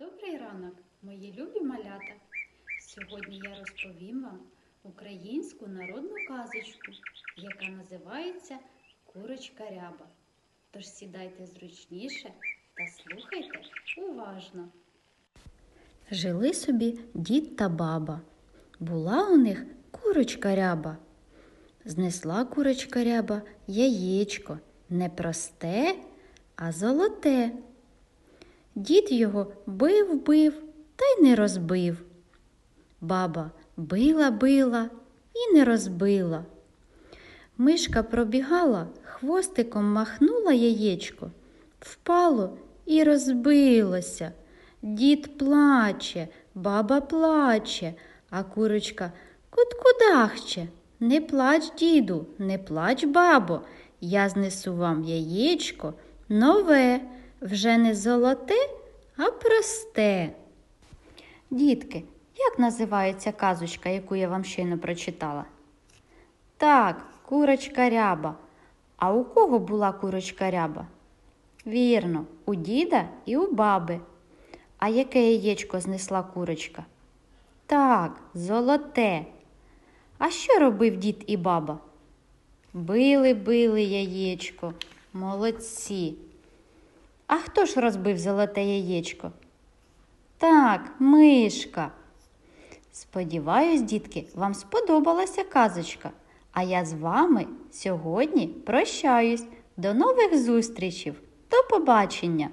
Добрий ранок, мої любі малята. Сьогодні я розповім вам українську народну казочку, яка називається Курочка ряба. Тож сідайте зручніше та слухайте уважно. Жили собі дід та баба. Була у них курочка ряба. Знесла курочка ряба яєчко не просте, а золоте. Дід його бив, бив та й не розбив. Баба била, била і не розбила. Мишка пробігала, хвостиком махнула яєчко, впало і розбилося. Дід плаче, баба плаче, а курочка куткудахче. Не плач, діду, не плач, бабо, я знесу вам яєчко нове, вже не золоте, а просте. Дітки, як називається казочка, яку я вам щойно прочитала? Так, курочка ряба. А у кого була курочка ряба? Вірно, у діда і у баби. А яке яєчко знесла курочка? Так, золоте. А що робив дід і баба? Били, били яєчко. Молодці. А хто ж розбив золоте яєчко? Так, мишка. Сподіваюсь, дітки, вам сподобалася казочка. А я з вами сьогодні прощаюсь. До нових зустрічей. До побачення!